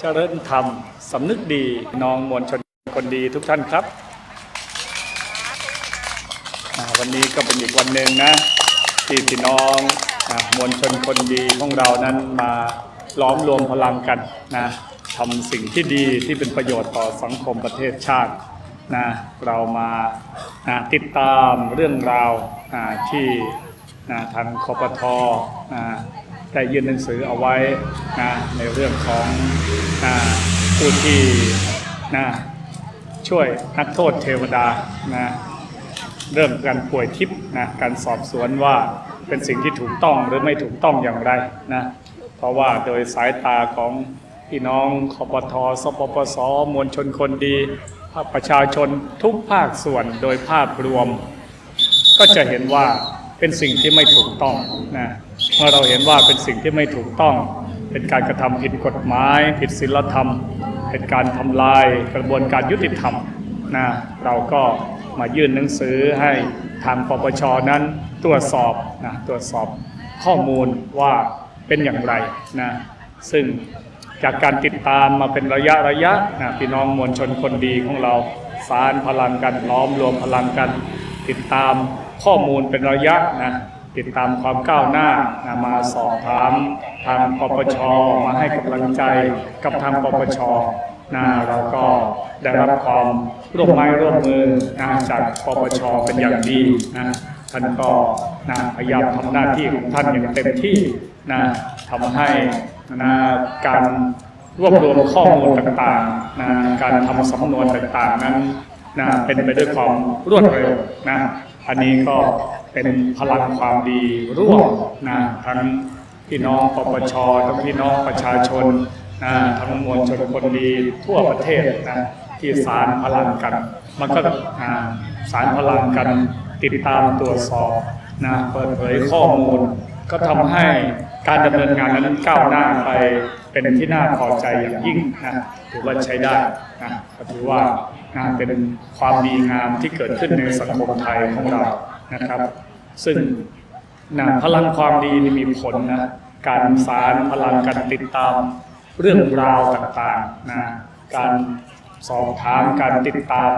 เจริญธรรมสำนึกดีน้องมวลชนคนดีทุกท่านครับ วันนี้ก็เป็นอีกวันหนึ่งนะที่พี่น้องมวลชนคนดีของเรานั้นมาล้อมรวมพลังกันนะทำสิ่งที่ดีที่เป็นประโยชน์ต่อสังคมประเทศชาตินะเรามานะติดตามเรื่องราวอ่าที่นะทางคอปทนะ ได้ยื่นหนังสือเอาไว้นะในเรื่องของนะผู้ที่นะช่วยนักโทษเทวดานะเรื่องการป่วยทิพย์นะการสอบสวนว่าเป็นสิ่งที่ถูกต้องหรือไม่ถูกต้องอย่างไรนะเพราะว่าโดยสายตาของพี่น้องคอปทสปปสมวลชนคนดีภาคประชาชนทุกภาคส่วนโดยภาพรวม ก็จะเห็นว่าเป็นสิ่งที่ไม่ถูกต้องนะ เมื่อเราเห็นว่าเป็นสิ่งที่ไม่ถูกต้อง เป็นการกระทำผิดกฎหมาย ผิดศีลธรรม เป็นการทำลายกระบวนการยุติธรรมนะเราก็มายื่นหนังสือให้ทางปปชนั้นตรวจสอบนะตรวจสอบข้อมูลว่าเป็นอย่างไรนะซึ่งจากการติดตามมาเป็นระยะระยะนะพี่น้องมวลชนคนดีของเราสารพลังกันล้อมรวมพลังกัน ติดตามข้อมูลเป็นระยะนะ ติดตามความก้าวหน้านมาสอบถามทางปปชมาให้กำลังใจกับทางปปชนะเราก็ได้รับความร่วมไม้ร่วมมือนะจากปปชเป็นอย่างดีนะท่านก็นะพยายามทำหน้าที่ของท่านอย่างเต็มที่นะทำให้นะการรวบรวมข้อมูลต่างๆนะการทำสำนวนต่างๆนั้นนะเป็นไปด้วยความรวดเร็วนะอันนี้ก็ เป็นพลังความดีร่วมนะทั้งพี่น้องปปชทั้งพี่น้องประชาชนนะทั้งมวลชนคนดีทั่วประเทศนะที่สารพลังกันมันก็สารพลังกันติดตามตรวจสอบนะเปิดเผยข้อมูล ก็ทำให้การดำเนินงานนั้นก้าวหน้าไปเป็นที่น่าพอใจอย่างยิ่งนะถือว่าใช้ได้นะก็ถือว่านะเป็นความดีงามที่เกิดขึ้นในสังคมไทยของเรา นะครับ ซึ่งนะพลังความดีนี่มีผลนะ การสารพลังการติดตามเรื่องราวต่างๆนะการสอบถามการติดตาม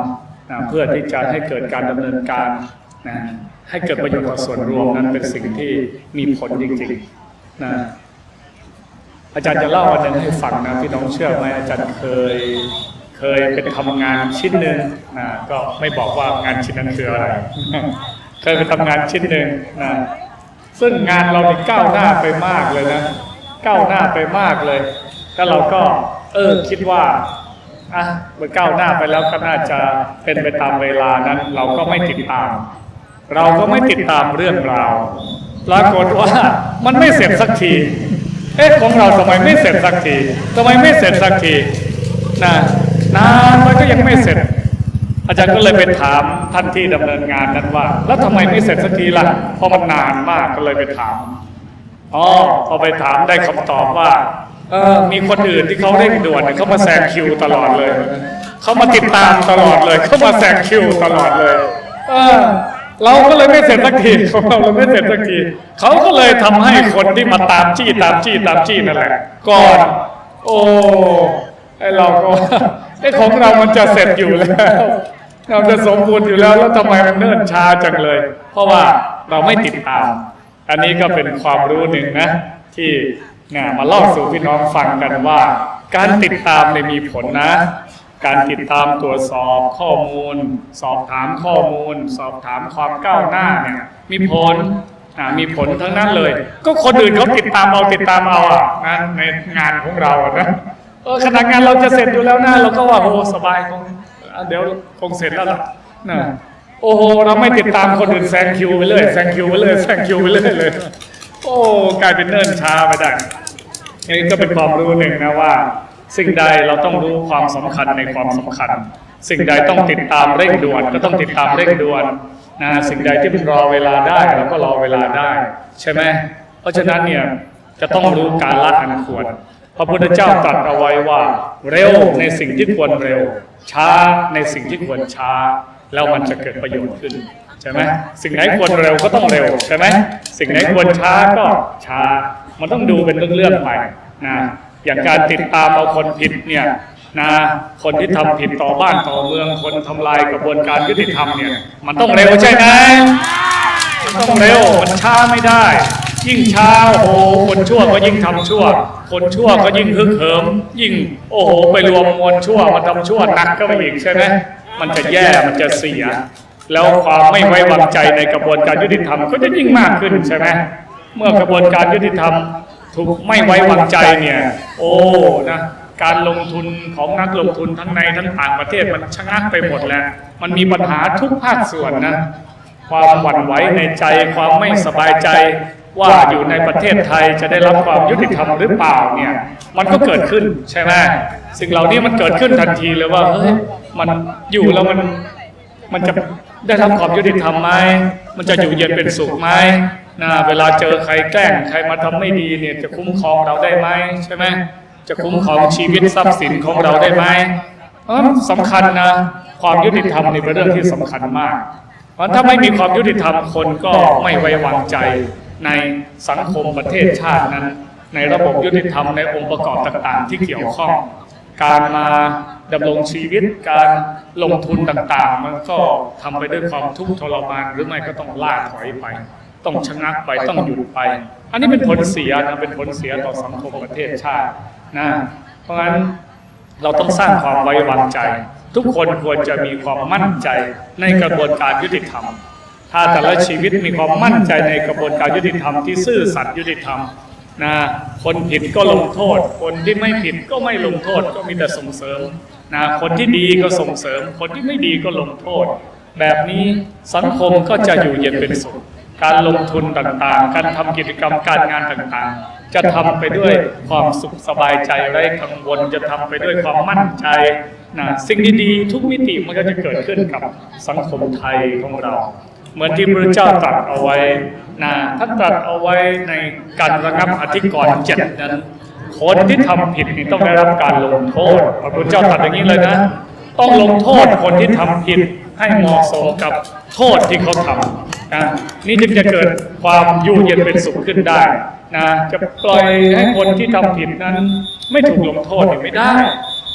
นะเพื่อที่จะให้เกิดการดำเนินการนะให้เกิดประโยชน์ต่อส่วนรวมนั้นเป็นสิ่งที่มีผลจริงๆนะอาจารย์จะเล่าอันหนึ่งให้ฟังนะพี่น้องเชื่อไหมอาจารย์เคยเคยเป็นทำงานชิ้นหนึ่งนะก็ไม่บอกว่างานชิ้นนั้นคืออะไร เคยไปทำงานชิ้นหนึ่งนะซึ่งงานเราเนี่ก้าวหน้าไปมากเลยนะก้าวหน้าไปมากเลยแล้วเราก็ เออคิดว่าอะเมื่อก้าวหน้าไปแล้วก็น่าจะเป็นไปตามเวลานั้น เราก็ไม่ติดตาม เราก็ไม่ติดตามเรื่องราวปรากฏว่ามันไม่เสร็จสักที เอ๊ะของเราทำไมไม่เสร็จสักทีทำไมไม่เสร็จสักทีนะนานมันก็ยังไม่เสร็จ อาจารย์ก็เลยไปถามท่านที่ดำเนินงานนั้นว่า แล้วทำไมไม่เสร็จสักทีล่ะเพราะมันนานมากก็เลยไปถามอ๋อพอไปถามได้คำตอบว่าเออมีคนอื่นที่เขาเร่งด่วนเขามาแซงคิวตลอดเลยเขามาติดตามตลอดเลยเขามาแซงคิวตลอดเลย เออเราก็เลยไม่เสร็จสักทีของเราเลยไม่เสร็จสักทีเขาก็เลยทำให้คนที่มาตามจี้ตามจี้ตามจี้นั่นแหละก่อน โอ้ไอเราก็ ไอ้ของเรามันจะเสร็จอยู่แล้วเราจะสมบูรณ์อยู่แล้วแล้วทำไมมันเนิ่นช้าจังเลย เพราะว่าเราไม่ติดตาม อันนี้ก็เป็นความรู้หนึ่งนะ ที่เนี่ยมาเล่าสู่พี่น้องฟังกันว่า การติดตามเนี่ยมีผลนะ การติดตามตรวจสอบข้อมูล สอบถามข้อมูล สอบถามความก้าวหน้าเนี่ยมีผลมีผลทั้งนั้นเลย ก็คนอื่นเขาติดตามเอาติดตามเอาอะนะในงานของเราอะนะ เออขนาดงานเราจะเสร็จอยู่แล้วนะเราก็ว่าโอ้สบายคงอะเดี๋ยวคงเสร็จแล้วล่ะนะโอ้โหเราไม่ติดตามคนอื่นแซงคิวไปเลยแซงคิวไปเลยแซงคิวไปเลยเลย โอ้กลายเป็นเนิ่นช้าไปได้นี่ก็เป็นความรู้หนึ่งนะว่า สิ่งใดเราต้องรู้ความสำคัญในความสำคัญ สิ่งใดต้องติดตามเร่งด่วน ก็ต้องติดตามเร่งด่วนนะสิ่งใดที่มันรอเวลาได้เราก็รอเวลาได้ ใช่ไหมเพราะฉะนั้นเนี่ยจะต้องรู้การละอันควร พระพุทธเจ้าตรัสเอาไว้ว่า เร็วในสิ่งที่ควรเร็ว ช้าในสิ่งที่ควรช้า แล้วมันจะเกิดประโยชน์ขึ้นใช่ไหมสิ่งไหนควรเร็วก็ต้องเร็วใช่ไหมสิ่งไหนควรช้าก็ช้า มันต้องดูเป็นเรื่องๆไปนะอย่างการติดตามเอาคนผิดเนี่ยนะคนที่ทำผิดต่อบ้านต่อเมืองคนทำลายกระบวนการยุติธรรมเนี่ยมันต้องเร็วใช่ไหมมันต้องเร็วมันช้าไม่ได้ ยิ่งช้าโอ้โหคนชั่วก็ยิ่งทำชั่ว คนชั่วก็ยิ่งฮึกเหิม ยิ่งโอ้โหไปรวมมวลชั่วมาทำชั่วหนักก็ไปอีกใช่ไหมมันจะแย่มันจะเสีย แล้วความไม่ไว้วางใจในกระบวนการยุติธรรมก็จะยิ่งมากขึ้นใช่ไหมเมื่อกระบวนการยุติธรรมถูกไม่ไว้วางใจเนี่ย โอ้นะการลงทุนของนักลงทุนทั้งในทั้งต่างประเทศมันชะงักไปหมดแล้ว มันมีปัญหาทุกภาคส่วนนะ ความหวั่นไหวในใจ ความไม่สบายใจ ว่าอยู่ในประเทศไทยจะได้รับความยุติธรรมหรือเปล่าเนี่ย มันก็เกิดขึ้นใช่ไหมสิ่งเหล่านี้มันเกิดขึ้นทันทีเลยว่าเฮ้ยมันอยู่แล้วมันมันจะได้รับความยุติธรรมไหมมันจะอยู่เย็นเป็นสุขไหมนะเวลาเจอใครแกล้งใครมาทำไม่ดีเนี่ยจะคุ้มครองเราได้ไหมใช่ไหมจะคุ้มครองชีวิตทรัพย์สินของเราได้ไหมเพราะฉะนั้นสำคัญนะความยุติธรรมนี่เป็นเรื่องที่สำคัญมาก เพราะถ้าไม่มีความยุติธรรมคนก็ไม่ไว้วางใจ ในสังคมประเทศชาตินั้น ในระบบยุติธรรมในองค์ประกอบต่างๆ ที่เกี่ยวข้อง การมาดำรงชีวิตการลงทุนต่างๆ มันก็ทำไปด้วยความทุกข์ทรมานหรือไม่ก็ต้องล่าถอยไป ต้องชะงักไปต้องหยุดไป อันนี้เป็นผลเสียนะเป็นผลเสียต่อสังคมประเทศชาตินะเพราะฉะนั้นเราต้องสร้างความไว้วางใจ ทุกคนควรจะมีความมั่นใจในกระบวนการยุติธรรม ถ้าแต่ละชีวิตมีความมั่นใจในกระบวนการยุติธรรมที่ซื่อสัตย์ยุติธรรมนะคนผิดก็ลงโทษ คนที่ไม่ผิดก็ไม่ลงโทษก็มีแต่ส่งเสริมนะคนที่ดีก็ส่งเสริม คนที่ไม่ดีก็ลงโทษ แบบนี้สังคมก็จะอยู่เย็นเป็นสุข การลงทุนต่างๆ การทำกิจกรรมการงานต่างๆ จะทำไปด้วยความสุขสบายใจไร้กังวล จะทำไปด้วยความมั่นใจนะสิ่งดีๆทุกมิติมันก็จะเกิดขึ้นกับสังคมไทยของเรา เหมือนที่พระเจ้าตรัสเอาไว้นะท่านตรัสเอาไว้ในการระงับอธิกรณ์เจ็ดนั้นคนที่ทำผิดนี่ต้องได้รับการลงโทษพระพุทธเจ้าตรัสอย่างนี้เลยนะ ต้องลงโทษคนที่ทำผิดให้เหมาะสมกับโทษที่เขาทำนะนี่จึงจะเกิดความอยู่เย็นเป็นสุขขึ้นได้นะจะปล่อยให้คนที่ทำผิดนั้น ไม่ถูกลงโทษไม่ได้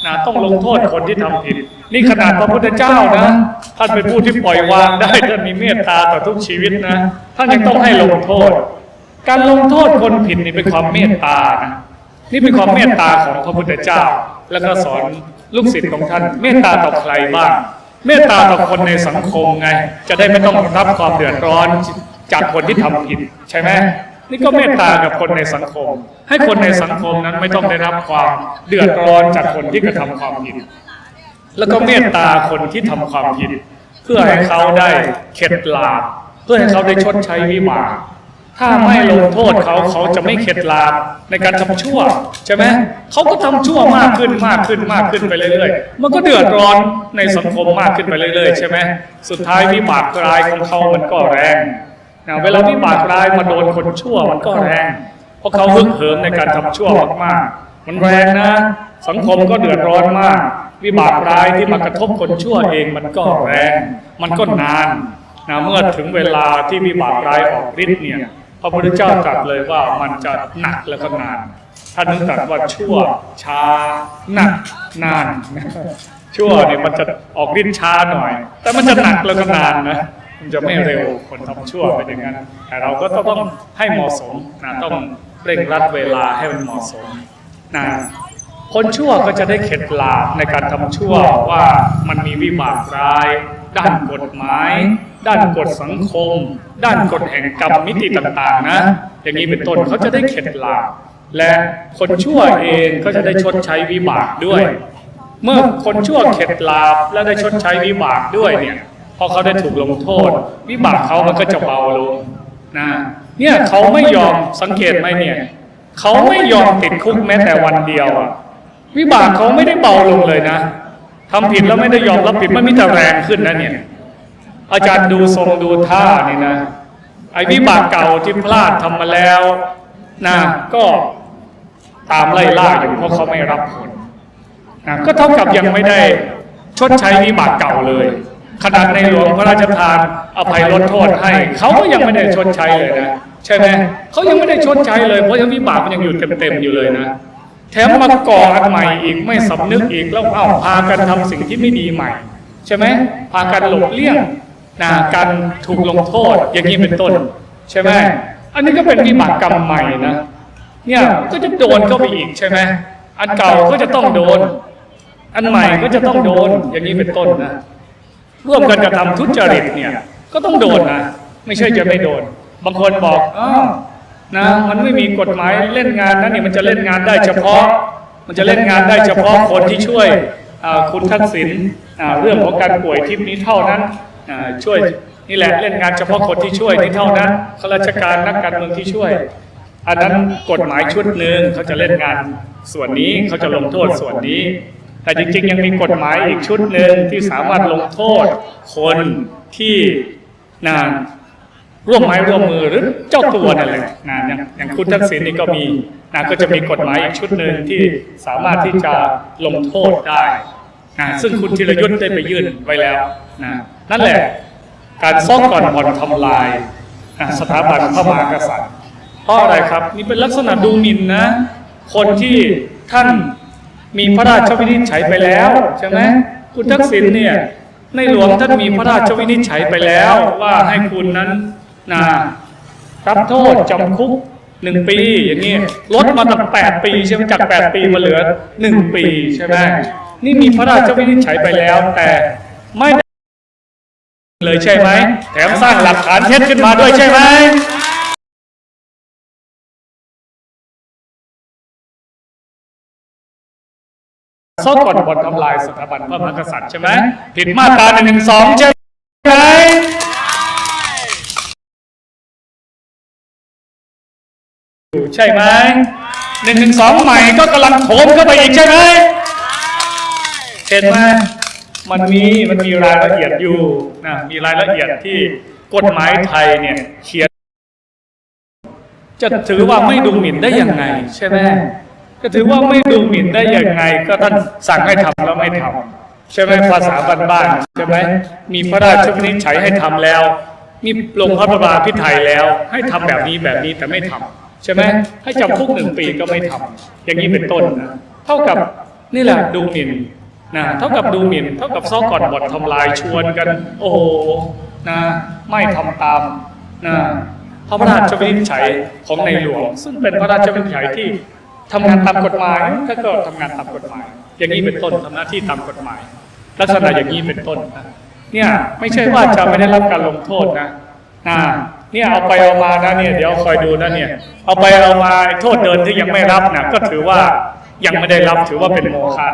นะต้องลงโทษคนที่ทำผิด นี่ขนาดพระพุทธเจ้านะ ท่านเป็นผู้ที่ปล่อยวางได้ท่านมีเมตตาต่อทุกชีวิตนะ ท่านยังต้องให้ลงโทษ การลงโทษคนผิดนี่เป็นความเมตตานะนี่เป็นความเมตตาของพระพุทธเจ้า แล้วก็สอนลูกศิษย์ของท่าน เมตตาต่อใครบ้างเมตตาต่อคนในสังคมไง จะได้ไม่ต้องรับความเดือดร้อนจากคนที่ทำผิดใช่ไหม นี่ก็เมตตากับคนในสังคม ให้คนในสังคมนั้นไม่ต้องได้รับความเดือดร้อนจากคนที่กระทำความผิด แล้วก็เมตตาคนที่ทำความผิด เพื่อให้เขาได้เข็ดหลาบเพื่อให้เขาได้ชดใช้วิบากถ้าไม่ลงโทษเขาเขาจะไม่เข็ดลาในการทำชั่วใช่ไหมเขาก็ทำชั่วมากขึ้นมากขึ้นมากขึ้นไปเรื่อยๆ มันก็เดือดร้อนในสังคมมากขึ้นไปเรื่อยๆ ใช่ไหมสุดท้ายวิบากร้ายของเขามันก็แรง นะเวลาวิบากร้ายมาโดนคนชั่วมันก็แรง เพราะเขาฮึกเหิมในการทำชั่วมากๆมันแรงนะ สังคมก็เดือดร้อนมาก วิบากร้ายที่มากระทบคนชั่วเองมันก็แรง มันก็นานนะเมื่อถึงเวลาที่วิบากร้ายออกฤทธิ์เนี่ยพระพุทธเจ้าตรัสเลยว่ามันจะหนักแล้วก็นานท่านนึกตรัสว่าชั่วช้าหนักนานชั่วเนี่ยมันจะออกฤทธิ์ช้าหน่อย แต่มันจะหนักแล้วก็นานนะ มันจะไม่เร็วคนทำชั่วเป็นอย่างนั้นแต่เราก็ต้องให้เหมาะสมนะต้องเร่งรัดเวลาให้มันเหมาะสมนะคนชั่วก็จะได้เข็ดหลาบในการทำชั่วว่ามันมีวิบากร้าย ด้านกฎหมาย ด้านกฎสังคม ด้านกฎแห่งกรรมมิติต่างๆนะ อย่างนี้เป็นต้นเขาจะได้เข็ดหลาบและคนชั่วเองก็จะได้ชดใช้วิบากด้วย เมื่อคนชั่วเข็ดหลาบและได้ชดใช้วิบากด้วยเนี่ย พอเขาได้ถูกลงโทษ วิบากเขามันก็จะเบาลงนะเนี่ยเขาไม่ยอมสังเกตไหมเนี่ยเขาไม่ยอมติดคุกแม้แต่วันเดียวอะวิบากเขาไม่ได้เบาลงเลยนะทำผิดแล้วไม่ได้ยอมรับผิดมันมีแต่แรงขึ้นนะเนี่ยอาจารย์ดูทรงดูท่านี่นะ ไอ้วิบากเก่าที่พลาดทำมาแล้วนะก็ตามไล่ล่าอยู่เพราะเขาไม่รับผลนะก็เท่ากับยังไม่ได้ชดใช้วิบากเก่าเลย ขนาดในหลวงพระราชทานอภัยลดโทษให้เขาก็ยังไม่ได้ชดใช้เลยนะใช่ไหมเขายังไม่ได้ชดใช้เลยเพราะยังวิบากมันยังอยู่เต็มๆอยู่เลยนะแถมมาก่ออันใหม่อีกไม่สำนึกอีกแล้วเอ้าพากันทำสิ่งที่ไม่ดีใหม่ ใช่ไหมพากันหลบเลี่ยงนะการถูกลงโทษอย่างนี้เป็นต้น ใช่ไหมอันนี้ก็เป็นวิบากกรรมใหม่นะเนี่ยก็จะโดนเข้าไปอีกใช่ไหมอันเก่าก็จะต้องโดน อันใหม่ก็จะต้องโดนอย่างนี้เป็นต้นนะ ร่วมกันกระทำทุจริตเนี่ย ก็ต้องโดนนะ ไม่ใช่จะไม่โดน บางคนบอกอ้าวนะมันไม่มีกฎหมายเล่นงานนะนี่มันจะเล่นงานได้เฉพาะ มันจะเล่นงานได้เฉพาะคนที่ช่วยคุณทักษิณเรื่องของการป่วยทิพนี้เท่านั้นช่วยนี่แหละเล่นงานเฉพาะคนที่ช่วยนี่เท่านั้นข้าราชการนักการเมืองที่ช่วย อันนั้นกฎหมายชุดหนึ่งเขาจะเล่นงานส่วนนี้เขาจะลงโทษส่วนนี้ แต่จริงๆ ยังมีกฎหมายอีกชุดหนึ่งที่สามารถลงโทษคนที่นะร่วมไม้ร่วมมือหรือเจ้าตัวนั่นแหละนะอย่างอย่างคุณทักษิณนี่ก็มีนะก็จะมีกฎหมายอีกชุดหนึ่งที่สามารถที่จะลงโทษได้นะซึ่งคุณธีรยุทธ์ได้ไปยื่นไว้แล้วนะนั่นแหละ การซ่องก่อนบ่อนทำลายอะสถาบันพระมหากษัตริย์เพราะอะไรครับ นี่เป็นลักษณะดูหมิ่นนะ คนที่ท่าน มีพระราชวินิจฉัยไปแล้วใช่ไหมคุณทักษิณเนี่ยในหลวงท่านมีพระราชวินิจฉัยไปแล้ว ว่าให้คุณนั้นนะรับโทษจำคุกหนึ่งปีอย่างนี้ลดมาตั้งแปดปีใช่ไหมจากแปดปีมาเหลือหนึ่งปีใช่ไหมนี่มีพระราชวินิจฉัยไปแล้ว แต่ไม่เลยใช่ไหมแถมสร้างหลักฐานเท็จขึ้นมาด้วยใช่ไหม ซ่อก่อนบนทำลายสถาบันพระมหากษัตริย์ใช่ไหมผิดมาตราหนึ่งหนึ่งสองใช่ไหมใช่ไหมหนึ่งหนึ่งสองใหม่ก็กำลังโถมเข้าไปอีกใช่ไหมเห็นไหมมันมีมันมีรายละเอียดอยู่นะมีรายละเอียดที่กฎหมายไทยเนี่ยเขียนจะถือว่าไม่ดูหมิ่นได้ยังไง ใช่ไหม ก็ถือว่าไม่ดูหมิ่นได้อยังไง ก็ท่านสั่งให้ทำแล้วไม่ทำใช่ไหมภาษาบ้านๆใช่ไหมมีพระราชวินิจฉัยให้ทำแล้ว มีลงพระบรมพิไทยแล้ว ให้ทำแบบนี้แบบนี้แต่ไม่ทำใช่ไหมให้จำคุกหนึ่งปีก็ไม่ทำอย่างนี้เป็นต้นนะเท่ากับนี่แหละดูหมิ่นนะเท่ากับดูหมิ่นเท่ากับซ้อก่อนบททำลายชวนกัน โอ้โหนะไม่ทำตามนะพระราชวินิจฉัยของในหลวง ซึ่งเป็นพระราชวินิจฉัยที่ ทำงานตามกฎหมายถ้าก็ทำงานตามกฎหมาย อย่างนี้เป็นต้นทำหน้าที่ตามกฎหมาย ลักษณะอย่างนี้เป็นต้นนะเนี่ยไม่ใช่ว่าจะไม่ได้รับการลงโทษนะนะเนี่ยเอาไปเอามานะเนี่ยเดี๋ยวคอยดูนะเนี่ยเอาไปเอามาโทษเดินที่ยังไม่รับนะก็ถือว่ายังไม่ได้รับถือว่าเป็นโมฆะ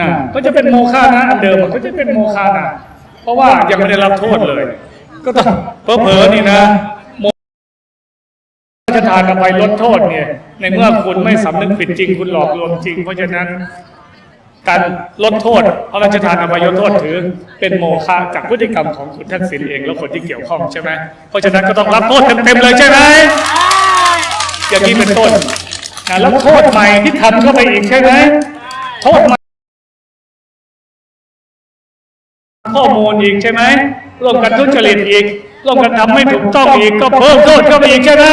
นะก็จะเป็นโมฆะนะอันเดิมก็จะเป็นโมฆะนะเพราะว่ายังไม่ได้รับโทษเลย ก็ต้องเผลอๆนี่นะโมพระราชทานอภัยลดโทษเนี่ย ในเมื่อคุณไม่สำนึกผิดจริง คุณหลอกลวงจริง เพราะฉะนั้น การลดโทษพระราชทานอภัยโทษถือ เป็นโมฆะจากพฤติกรรมของคุณทักษิณเองแล้วคนที่เกี่ยวข้องใช่ไหมเพราะฉะนั้นก็ต้องรับโทษเต็มๆเลยใช่ไหมอย่างนี้เป็นต้นนะแล้วโทษใหม่ที่ทำเข้าไปอีกใช่ไหมโทษใหม่ข้อมูลอีกใช่ไหมร่วมกันทุจริตอีกร่วมกันทำไม่ถูกต้องอีกก็เพิ่มโทษเข้าไปอีกใช่ไหม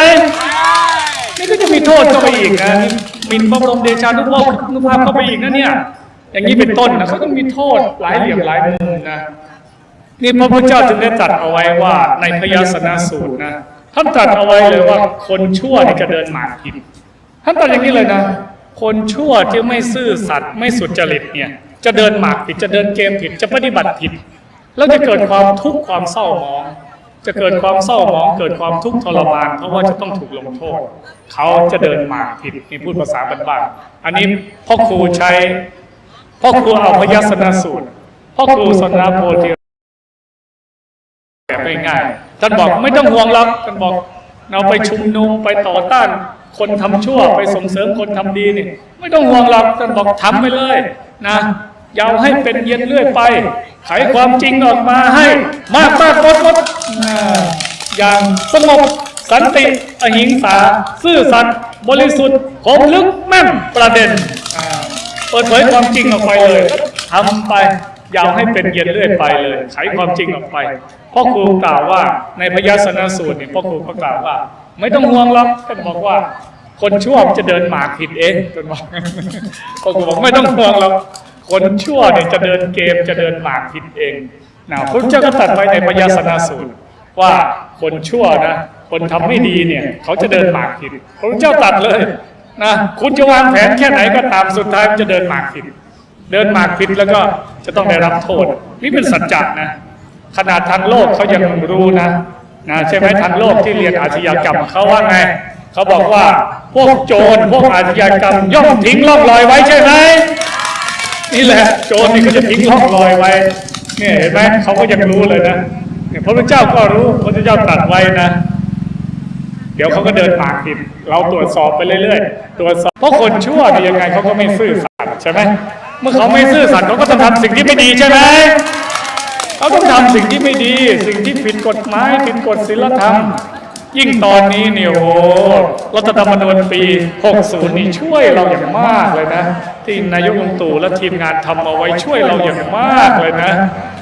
นี่ก็จะมีโทษเข้าไปอีกนะมินพระบรมเดชานุภาพนุภาพเข้าไปอีกนะเนี่ย อย่างนี้เป็นต้นนะเขาต้องมีโทษหลายเหลี่ยมหลายมุมนะนี่พระพุทธเจ้าจึงได้ตรัสเอาไว้ว่าในพยาสนะสูตรนะท่านตรัสเอาไว้เลยว่าคนชั่วนี่จะเดินหมากผิดท่านตรัสอย่างนี้เลยนะ คนชั่วที่ไม่ซื่อสัตย์ไม่สุจริตเนี่ย จะเดินหมากผิดจะเดินเกมผิดจะปฏิบัติผิด แล้วจะเกิดความทุกข์ความเศร้าหมอง จะเกิดความเศร้าหมองเกิดความทุกข์ทรมานเพราะว่าจะต้องถูกลงโทษ เขาจะเดินหมาผิดนี่พูดภาษาบ้านๆอันนี้พ่อครูใช้พ่อครูเอาพยัสนสูตรพ่อครูสนาโพธิแบบง่ายๆท่านบอกไม่ต้องห่วงหรอกท่านบอกเราไปชุมนุมไปต่อต้าน คนทำชั่วไปส่งเสริมคนทำดีนี่ไม่ต้องห่วงหรอกท่านบอกทำไปเลยนะ ยาวให้เป็นเย็นเรื่อยไป ไขความจริงออกมาให้ มากมากลดลดอย่างสงบสันติอหิงสา ซื่อสัตย์บริสุทธิ์คมลึกแม่นประเด็นเปิดเผยความจริงออกไปเลยทำไปยาวให้เป็นเย็นเรื่อยไปเลย ไขความจริงออกไปพ่อครูกล่าวว่าในพยาสนสูตรเนี่ยพ่อครูก็กล่าวว่า ไม่ต้องห่วงหรอกท่านบอกว่า คนชั่วจะเดินหมากผิดเองจนบอกพระครูบอกไม่ต้องห่วงหรอก คนชั่วเนี่ยจะเดินเกมจะเดินหมากผิดเองนะพระเจ้าก็ตรัดไว้ในพยาสนาสูตร ว่าคนชั่วนะคนทำไม่ดีเนี่ยเขาจะเดินหมากผิดพระเจ้าตรัดเลยนะคุณจะวางแผนแค่ไหนก็ตามสุดท้ายมันจะเดินหมากผิด เดินหมากผิดแล้วก็จะต้องได้รับโทษ นี่เป็นสัจจะนะขนาดทางโลกเขายังรู้นะนะใช่ไหมทางโลกที่เรียนอาชญากรรมเขาว่าไงเขาบอกว่าพวกโจรพวกอาชญากรรมย่อมทิ้งร่องรอยไว้ใช่ไหม นี่แหละโจรนี่ก็จะทิ้งร่องรอยไว้เนี่ยเห็นไหมเขาก็ยังรู้เลยนะเนี่ยพระพุทธเจ้าก็รู้พระพุทธเจ้าตรัสไว้นะ เดี๋ยวเขาก็เดินปากผิด เราตรวจสอบไปเรื่อยๆตรวจสอบเพราะคนชั่วเนี่ยยังไงเขาก็ไม่ซื่อสัตย์ใช่ไหมเมื่อเขาไม่ซื่อสัตย์เขาก็ต้องทำสิ่งที่ไม่ดีใช่ไหมเขาต้องทำสิ่งที่ไม่ดี สิ่งที่ผิดกฎหมายผิดกฎศีลธรรม ยิ่งตอนนี้เนี่ยโอ้รัฐธรรมนูญปี 60 นี่ช่วยเราอย่างมากเลยนะ ที่นายกลุงตู่และทีมงานทำเอาไว้ช่วยเราอย่างมากเลยนะ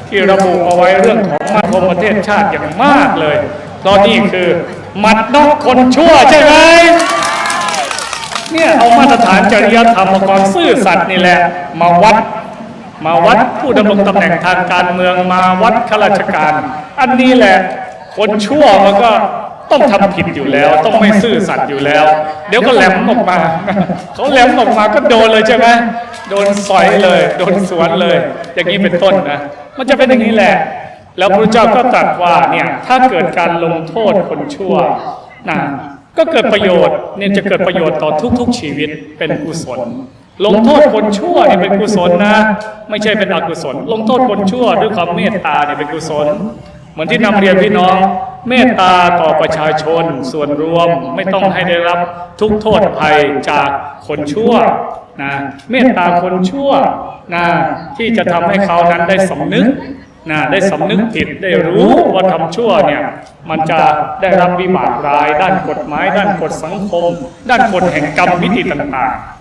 ที่ระบุเอาไว้เรื่องของมาคมประเทศชาติอย่างมากเลยตอนนี้คือหมัดนอกคนชั่วใช่ไหมเนี่ยเอามาตรฐานจริยธรรมองค์กรซื่อสัตย์นี่แหละ มาวัดมาวัดผู้ดำรงตำแหน่งทางการเมืองมาวัดข้าราชการ อันนี้แหละคนชั่วมันก็ ต้องทำผิดอยู่แล้ว ต้องไม่ซื่อสัตย์อยู่แล้ว เดี๋ยวก็แหลมออกมาเขาแหลมออกมาก็โดนเลยใช่ไหมโดนสอยเลย โดนสวนเลย อย่างนี้เป็นต้นนะมันจะเป็นอย่างนี้แหละ แล้วพระเจ้าก็ตรัสว่าเนี่ยถ้าเกิดการลงโทษคนชั่วนะก็เกิดประโยชน์เนี่ยจะเกิดประโยชน์ต่อทุก ๆ ชีวิตเป็นกุศล ลงโทษคนชั่วเนี่ยเป็นกุศลนะ ไม่ใช่เป็นอกุศล ลงโทษคนชั่วด้วยความเมตตาเนี่ยเป็นกุศล เหมือนที่นำเรียนพี่น้อง เมตตาต่อประชาชนส่วนรวมไม่ต้องให้ได้รับทุกโทษภัยจากคนชั่วนะเมตตาคนชั่วนะที่จะทำให้เขานั้นได้สำนึกนะได้สำนึกผิดได้รู้ว่าทำชั่วเนี่ยมันจะได้รับวิบากร้าย ด้านกฎหมาย ด้านกฎสังคม ด้านกฎแห่งกรรมวิธีต่างๆ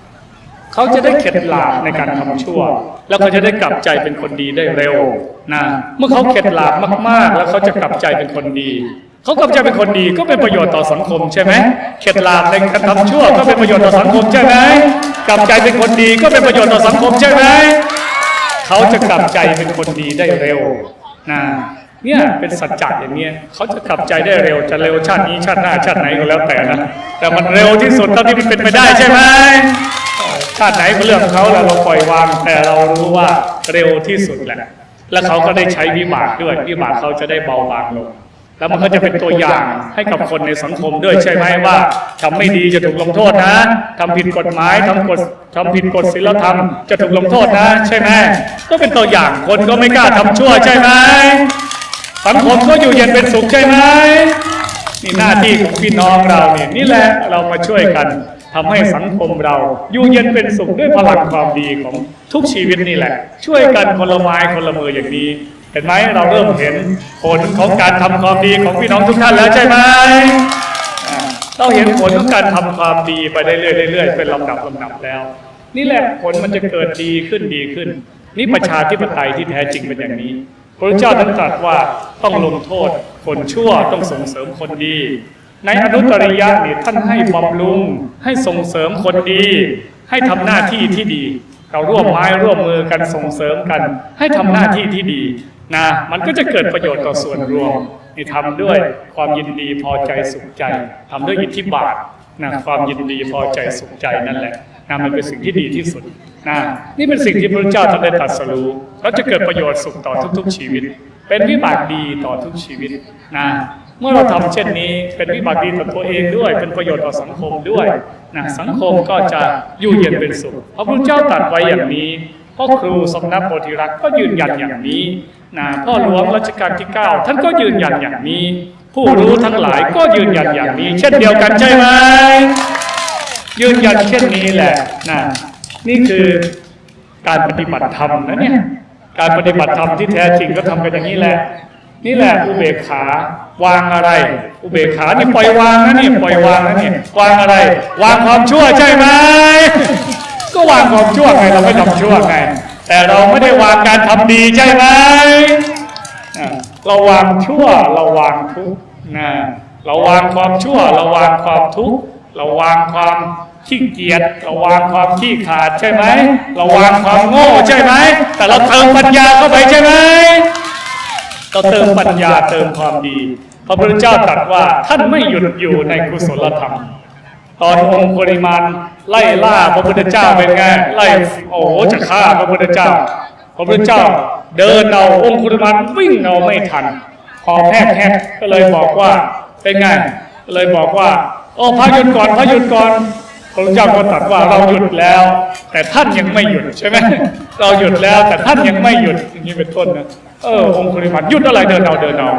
เขาจะได้เข็ดหลาบในการทำชั่ว แล้วเขาจะได้กลับใจเป็นคนดีได้เร็วนะเมื่อเขาเข็ดหลาบมากๆ แล้วเขาจะกลับใจเป็นคนดีเขากลับใจเป็นคนดีก็เป็นประโยชน์ต่อสังคมใช่ไหมเข็ดหลาบในการทำชั่วก็เป็นประโยชน์ต่อสังคมใช่ไหมกลับใจเป็นคนดีก็เป็นประโยชน์ต่อสังคมใช่ไหมเขาจะกลับใจเป็นคนดีได้เร็วนะเนี่ยเป็นสัจจะอย่างเนี้ยเขาจะกลับใจได้เร็วจะเร็วชาตินี้ชาติหน้าชาติไหนก็แล้วแต่นะแต่มันเร็วที่สุดเท่าที่มันเป็นไปได้ใช่ไหม ชาติไหนก็เรื่องของเขาแล้วเราปล่อยวาง แต่เรารู้ว่าเร็วที่สุดแหละ และเขาก็ได้ใช้วิบากด้วยวิบากเขาจะได้เบาบางลง แล้วมันก็จะเป็นตัวอย่างให้กับคนในสังคมด้วยใช่ไหมว่าทำไม่ดีจะถูกลงโทษนะทำผิดกฎหมายทำกฎทำผิดกฎศีลธรรมจะถูกลงโทษนะ ใช่ไหมก็เป็นตัวอย่างคนก็ไม่กล้าทำชั่วใช่ไหมสังคมก็อยู่เย็นเป็นสุขใช่ไหมนี่หน้าที่ของพี่น้องเราเนี่ยนี่แหละเรามาช่วยกัน ทำให้สังคมเราอยู่เย็นเป็นสุขด้วยพลังความดีของทุกชีวิตนี่แหละ ช่วยกันคนละไม้คนละมืออย่างนี้ เห็นไหมเราเริ่มเห็นผลของการทำความดีของพี่น้องทุกท่านแล้วใช่ไหมเราเห็นผลของการทำความดีไปเรื่อยๆเรื่อยๆเป็นลำดับลำดับแล้ว นี่แหละผลมันจะเกิดดีขึ้นดีขึ้น นี่ประชาธิปไตยที่แท้จริงเป็นอย่างนี้พระเจ้าท่านตรัสว่าต้องลงโทษคนชั่วต้องส่งเสริมคนดี ในอนุตริยะนี่ยท่านให้บำรุง ให้ส่งเสริมคนดี ให้ทำหน้าที่ที่ดี เราร่วมไม้ร่วมมือกันส่งเสริมกัน ให้ทำหน้าที่ที่ดีนะมันก็จะเกิดประโยชน์ต่อส่วนรวมนี่ทำด้วยความยินดีพอใจสุขใจทำด้วยอิทธิบาทนะความยินดีพอใจสุขใจนั่นแหละนะมันเป็นสิ่งที่ดีที่สุดนะนี่เป็นสิ่งที่พระเจ้าท่านได้ตรัสรู้แล้วจะเกิดประโยชน์สุขต่อทุก ๆ ชีวิต เป็นวิบากดีต่อทุกชีวิตนะ เมื่อเราทำเช่นนี้เป็นวิบากดีต่อตัวเองด้วย เป็นประโยชน์ต่อสังคมด้วยนะสังคมก็จะอยู่เย็นเป็นสุขพระพุทธเจ้าตรัสไว้อย่างนี้พ่อครูสมณโพธิรักษ์ก็ยืนยันอย่างนี้นะพ่อหลวงรัชกาลที่ 9 ท่านก็ยืนยันอย่างนี้ ผู้รู้ทั้งหลายก็ยืนยันอย่างนี้ เช่นเดียวกันใช่ไหมยืนยันเช่นนี้แหละนะนี่คือการปฏิบัติธรรมนะเนี่ยการปฏิบัติธรรมที่แท้จริงก็ทำกันอย่างนี้แหละ นี่แหละอุเบกขา วางอะไร อุเบกขานี่ปล่อยวางนะเนี่ยปล่อยวางนะเนี่ยวางอะไร วางความชั่วใช่ไหมก็วางความชั่วไงเราไม่ทำชั่วไงแต่เราไม่ได้วางการทำดีใช่ไหมอ่าเราวางชั่วเราวางทุกข์นะเราวางความชั่วเราวางความทุกข์เราวางความขี้เกียจเราวางความขี้ขลาดใช่ไหมเราวางความโง่ใช่ไหมแต่เราเติมปัญญาเข้าไปใช่ไหมเราเติมปัญญาเติมความดี พระพุทธเจ้าตรัสว่าท่านไม่หยุดอยู่ในกุศลธรรม ตอนองค์ปริมาณไล่ล่าพระพุทธเจ้าเป็นไงไล่โอ้จะฆ่าพระพุทธเจ้า พระพุทธเจ้าเดินเอาองค์ปริมาณวิ่งเอาไม่ทันพอแพทย์แพทย์ก็เลยบอกว่าเป็นไงเลยบอกว่าโอ้พระหยุดก่อนพระหยุดก่อนพระพุทธเจ้าก็ตรัสว่าเราหยุดแล้ว แต่ท่านยังไม่หยุดใช่ไหมเราหยุดแล้วแต่ท่านยังไม่หยุดอย่างนี้เป็นต้นนะเออองค์ปริมาณหยุดอะไรเดินเอาเดินเอา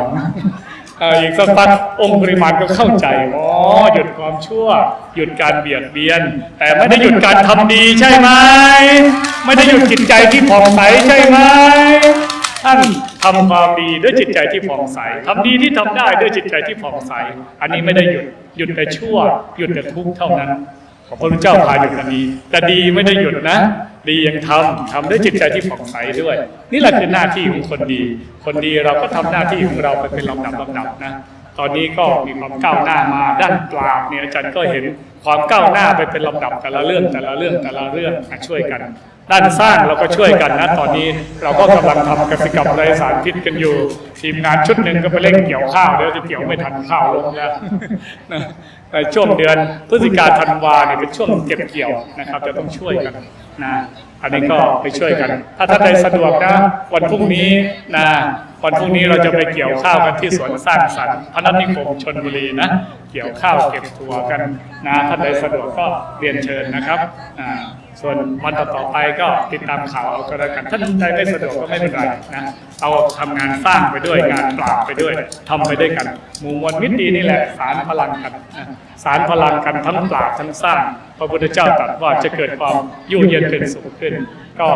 เอ่ออีกสักพักองค์ปริมาณก็เข้าใจอ๋อหยุดความชั่ว หยุดการเบียดเบียน แต่ไม่ได้หยุดการทำดีใช่ไหมไม่ได้หยุดจิตใจที่ผ่องใสใช่ไหมท่านทำความดีด้วยจิตใจที่ผ่องใสทำดีที่ทำได้ด้วยจิตใจที่ผ่องใส อันนี้ไม่ได้หยุดหยุดแต่ชั่ว หยุดแต่ทุกข์เท่านั้น พระพุทธเจ้าพาหยุดอันนี้ แต่ดีไม่ได้หยุดนะ ดียังทำทำด้วยจิตใจที่ผ่องใสด้วย นี่แหละคือหน้าที่ของคนดี คนดีเราก็ทำหน้าที่ของเราไปเป็นลำดับลำดับนะตอนนี้ก็มีความก้าวหน้ามาด้านปราบเนี่ยอาจารย์ก็เห็นความก้าวหน้าไปเป็นลำดับแต่ละเรื่องแต่ละเรื่องแต่ละเรื่องช่วยกัน ด้านสร้างเราก็ช่วยกันนะ ตอนนี้เราก็กำลังทำกสิกรรมไรสารพิษกันอยู่ ทีมงานชุดหนึ่งก็ไปเร่งเกี่ยวข้าวเดี๋ยวจะเกี่ยวไม่ทันข้าวลงแล้วนะ ช่วงเดือนพฤศจิกาธันวาเนี่ยเป็นช่วงเก็บเกี่ยวนะครับ จะต้องช่วยกันนะอันนี้ก็ไปช่วยกัน ถ้าท่านใดสะดวกนะวันพรุ่งนี้นะวันพรุ่งนี้เราจะไปเกี่ยวข้าวกันที่สวนสร้างสรรค์พนัสนิคมชนบุรีนะ เกี่ยวข้าวเก็บถั่วกันนะท่านใดสะดวกก็เรียนเชิญนะครับอ่า ส่วนวันต่อๆไปก็ติดตามข่าวเอาก็แล้วกันถ้าใจไม่สะดวกก็ไม่เป็นไรนะเอาทำงานสร้างไปด้วยงานปราบไปด้วยทำไปด้วยกันหมู่มวลมิตรดีนี่แหละสารพลังกันสารพลังกันทั้งปราบทั้งสร้าง พระพุทธเจ้าตรัสว่าจะเกิดความยุ่งเย็นเป็นสุขขึ้น ก็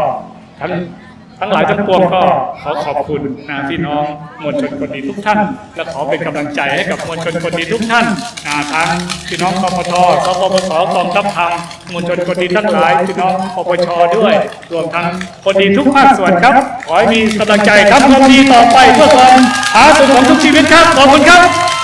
ทั้ง ทั้งหลายทั้งปวงก็ขอขอบคุณนะพี่น้องมวลชนคนดีทุกท่าน และขอเป็นกำลังใจให้กับมวลชนคนดีทุกท่านนะทั้งพี่น้องกปทกปปสกองทัพธรรมมวลชนคนดีทั้งหลายพี่น้องปปชด้วย รวมทั้งคนดีทุกภาคส่วนครับ ขอให้มีกำลังใจทำความดีต่อไปเพื่อความหาสุขของทุกชีวิตครับขอบคุณครับ